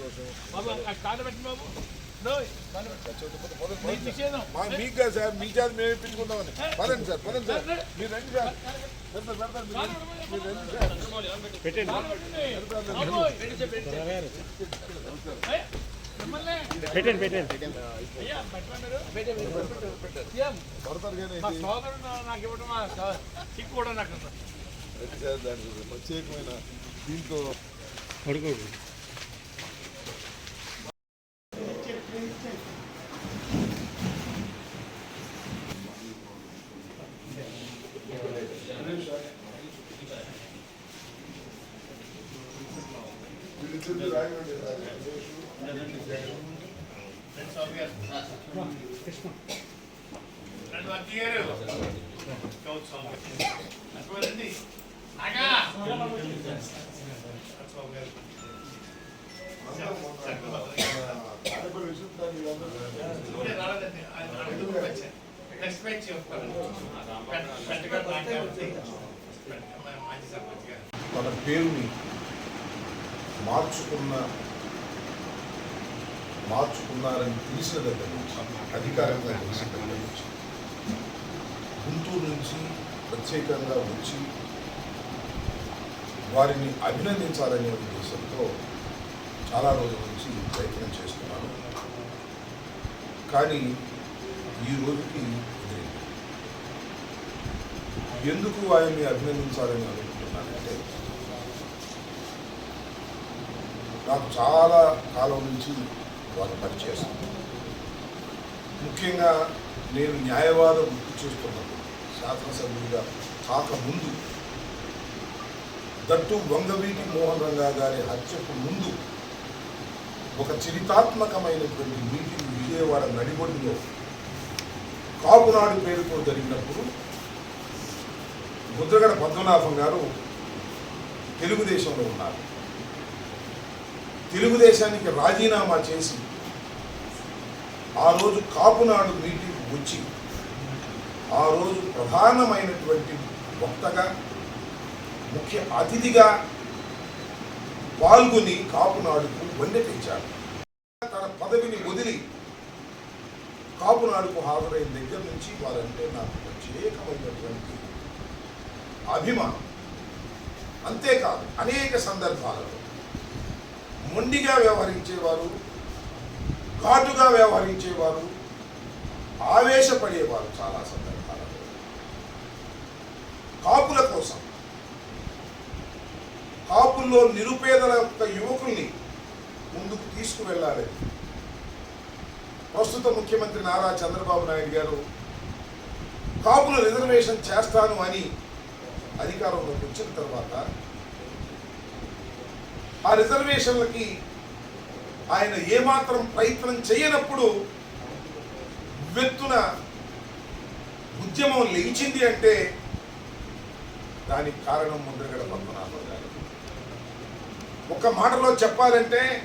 సంతోషం మీకు కాదు సార్ మీ చేత మేము ఇప్పించుకుందామని పదండి సార్ పదండి సార్. మీరు రండి సార్. పెట్టండి. పెట్టండి? పడతారు కానీ మా ఇది సోదరుడు నా- నాకు ఇవ్వడం మా సో- చిక్కు కూడా నాకు ఉంది. రండి సార్ దానికి ప్రత్యేకమైన దీంతో పడుకోడు వీళ్ళిద్దరిని రాయమండి సార్. రెండు వరకు ఇయ్యరు. కౌచ్ సాంగ్. అటువంటి నాగా. ఆడపిల్ల విషయం సార్ మీరందరూ ఊరే రాలేదండి. ఆయన అడుగు వచ్చారు. నెక్స్ట్ పేజ్ చెప్తాను. పేరుని మార్చుకున్న మార్చుకున్నారని తెలిసిన దగ్గర నుంచి అధికారంగా తెలిసిన దగ్గర నుంచి గుంటూరు నుంచి ప్రత్యేకంగా వచ్చి వారిని అభినందించాలనే ఉద్దేశంతో చాలా రోజుల నుంచి ప్రయత్నం చేస్తున్నాను కానీ ఈ రోజుకి ఎందుకు వారిని అభినందించాలని అనుకుంటున్నాను నాకు చాలా కాలం నుంచి వారు పనిచేస్తుంది ముఖ్యంగా నేను న్యాయవాదం గుర్తు చేస్తున్నప్పుడు శాసనసభ్యుడిగా కాకముందు దట్టు వంగవీటి మోహన్ రంగా గారి హత్యకు ముందు ఒక చరితాత్మకమైనటువంటి మీటింగ్ విజయవాడ నడిబొడ్డులో కాపునాడు పేరుతో జరిగినప్పుడు ముద్రగడ పద్మనాభం గారు తెలుగుదేశంలో ఉన్నారు. తెలుగుదేశానికి రాజీనామా చేసి ఆ రోజు కాపునాడు మీటింగ్ వచ్చి ఆ రోజు ప్రధానమైనటువంటి వక్తగా ముఖ్య అతిథిగా పాల్గొని కాపునాడుకు వన్నె తెచ్చారు. తన పదవిని వదిలి కాపునాడుకు హాజరైన దగ్గర నుంచి వారంటే నాకు ప్రత్యేకమైనటువంటి అభిమానం. అంతేకాదు అనేక సందర్భాలలో మొండిగా వ్యవహరించేవారు ఘాటుగా వ్యవహరించేవారు ఆవేశపడేవారు చాలా సందర్భాలలో. కాపుల కోసం. కాపుల్లో నిరుపేదల యొక్క యువకుల్ని ముందుకు తీసుకువెళ్ళాలని ప్రస్తుత ముఖ్యమంత్రి నారా చంద్రబాబు నాయుడు గారు కాపుల రిజర్వేషన్ చేస్తాను అని అధికారంలోకి వచ్చిన తర్వాత ఆ రిజర్వేషన్లకి ఆయన ఏమాత్రం ప్రయత్నం చేయనప్పుడు వెత్తున ఉద్యమం లేచింది అంటే దానికి కారణం ముద్రగడ పద్మనాభం గారు. ఒక మాటలో చెప్పాలంటే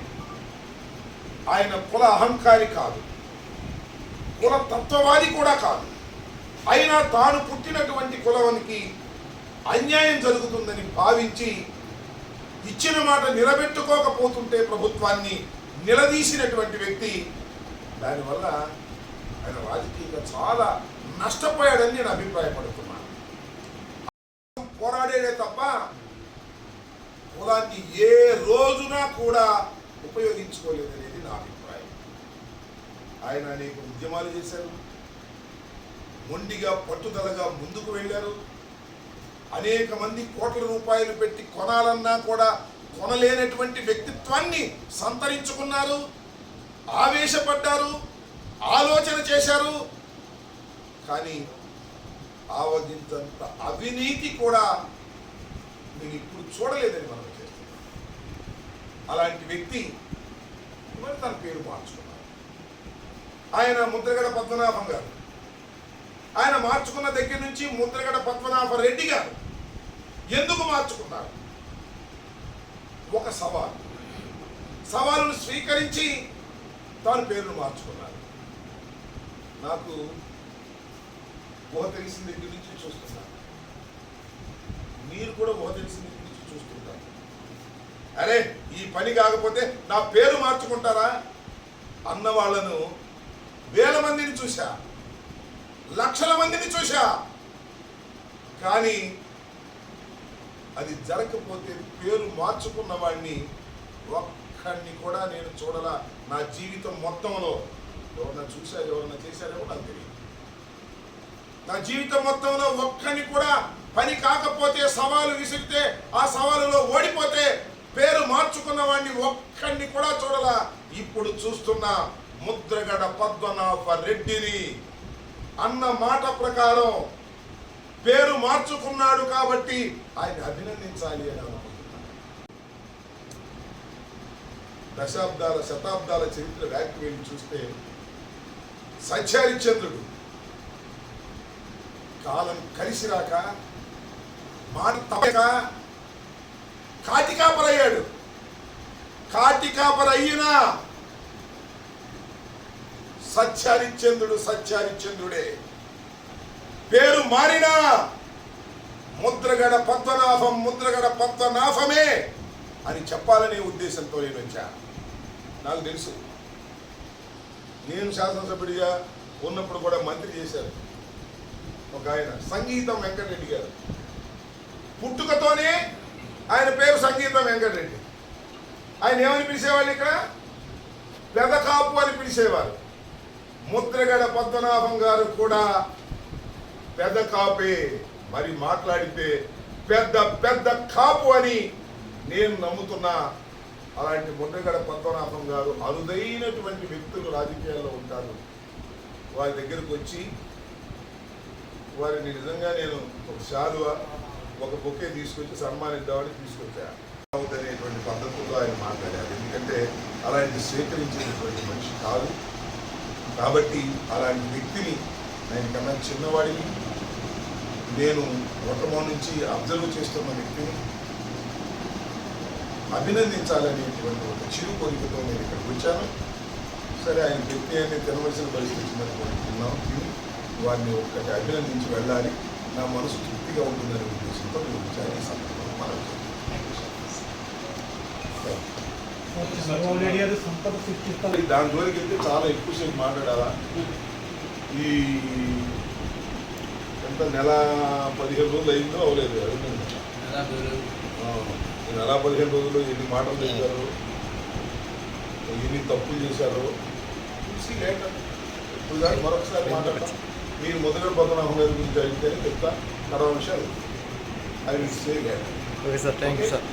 ఆయన కుల అహంకారి కాదు. కుల తత్వవాది కూడా కాదు. అయినా తాను పుట్టినటువంటి కులవానికి అన్యాయం జరుగుతుందని భావించి ఇచ్చిన మాట నిలబెట్టుకోకపోతుంటే ప్రభుత్వాన్ని నిలదీసినటువంటి వ్యక్తి దానివల్ల ఆయన రాజకీయంగా చాలా నష్టపోయాడని నేను అభిప్రాయపడుతున్నాను. పోరాడేదే తప్ప కులాన్ని ఏ రోజున కూడా ఉపయోగించుకోలేదనేది నా అభిప్రాయం. ఆయన అనేక ఉద్యమాలు చేశారు మొండిగా పట్టుదలగా ముందుకు వెళ్ళారు. అనేక మంది కోట్ల రూపాయలు పెట్టి కొనాలన్నా కూడా కొనలేనటువంటి వ్యక్తిత్వాన్ని సంతరించుకున్నారు ఆవేశపడ్డారు ఆలోచన చేశారు. కానీ ఆవగింతంత అవినీతి కూడా నేను ఇప్పుడు చూడలేదని మనం చేస్తున్నాం. అలాంటి వ్యక్తి మరి తన పేరు మార్చుకున్నారు? ఆయన ముద్రగడ పద్మనాభం గారు. ఆయన మార్చుకున్న దగ్గర నుంచి ముద్రగడ పద్మనాభ రెడ్డి గారు ఎందుకు మార్చుకున్నారు? ఒక సవాల్. సవాలును స్వీకరించి తాను పేరును మార్చుకున్నారు. నాకు ఊహ తెలిసిన దగ్గర నుంచి చూస్తున్నాను మీరు కూడా ఊహ తెలిసిన దగ్గర నుంచి చూస్తుంటారు అరే ఈ పని కాకపోతే నా పేరు మార్చుకుంటారా? అన్న వాళ్ళను వేల మందిని చూశా. లక్షల మందిని చూశా. కానీ అది జరగకపోతే పేరు మార్చుకున్న వాడిని ఒక్కడిని కూడా నేను చూడలా. నా జీవితం మొత్తంలో ఎవరన్నా చూశారు ఎవరన్నా చేశారో నాకు తెలియదు. నా జీవితం మొత్తంలో ఒక్కడిని కూడా పని కాకపోతే సవాలు విసిరితే ఆ సవాలులో ఓడిపోతే పేరు మార్చుకున్న వాడిని ఒక్కడిని కూడా చూడలా. ఇప్పుడు చూస్తున్న ముద్రగడ పద్మనాభ రెడ్డిని అన్న మాట ప్రకారం పేరు మార్చుకున్నాడు కాబట్టి ఆయన అభినందించాలి అని అనుకుంటున్నాను దశాబ్దాల శతాబ్దాల చరిత్ర వ్యాఖ్య వెళ్ళి చూస్తే సత్యహరిశ్చంద్రుడు కాలం కలిసి రాక మాట తప్పక కాటికాపరయ్యాడు. కాటికాపరయ్యినా సత్యహరిశ్చంద్రుడు సత్యహరిశ్చంద్రుడే. పేరు మారినా ముద్రగడ పద్మనాభం ముద్రగడ పద్మనాభమే అని చెప్పాలనే ఉద్దేశంతో నేను వచ్చా. నాకు తెలుసు. నేను శాసనసభ్యుడిగా ఉన్నప్పుడు కూడా మంత్రి చేశారు. ఒక ఆయన సంగీతం వెంకటరెడ్డి గారు. పుట్టుకతోనే ఆయన పేరు సంగీతం వెంకటరెడ్డి. ఆయన ఏమని పిలిచేవాళ్ళు ఇక్కడ? పెదకాపు అని పిలిచేవారు. ముద్రగడ పద్మనాభం గారు కూడా పెద్ద కాపే మరి మాట్లాడితే పెద్ద పెద్ద కాపు అని నేను నమ్ముతున్నా. అలాంటి ముద్రగడ పద్మనాభం గారు అరుదైనటువంటి వ్యక్తులు రాజకీయాల్లో ఉంటారు. వారి దగ్గరకు వచ్చి వారిని నిజంగా నేను ఒక శాలువ ఒక బొకే తీసుకొచ్చి సన్మానిద్దామని తీసుకొచ్చా. అనేటువంటి పద్ధతుల్లో ఆయన మాట్లాడారు. ఎందుకంటే అలాంటి స్వీకరించినటువంటి మనిషి కాదు. కాబట్టి అలాంటి వ్యక్తిని ఆయన కన్నా చిన్నవాడిని. నేను మొట్టమొదటి నుంచి అబ్జర్వ్ చేస్తున్న వ్యక్తిని అభినందించాలనేటువంటి ఒక చిరు కోరికతో నేను ఇక్కడికి వచ్చాను. సరే ఆయన వ్యక్తి అయితే తినవలసిన పరిస్థితి వచ్చినటువంటి తిన్నాం తిని వారిని ఒక్కటి అభినందించి వెళ్ళాలి. నా మనసు తృప్తిగా ఉంటుందనే ఉద్దేశంతో నేను వచ్చాను ఈ సందర్భంలో మనం చంద్రబాబు నాయుడు గారు సంపద సృష్టిస్తారు దాని జోలికి వెళ్తే చాలా ఎక్కువసేపు మాట్లాడాలా? ఈ ఎంత నెల పదిహేను రోజులు అయిందో అవలేదు నెల పదిహేను రోజుల్లో ఎన్ని మాటలు చేశారు ఎన్ని తప్పులు చేశారు? ఇప్పుడు మరొకసారి మాట్లాడతాం మీరు మొదటి పద్మనాభం గారి గురించి అడిగితేనే చెప్తా. తర్వాత విషయాలు I will say okay sir thank you sir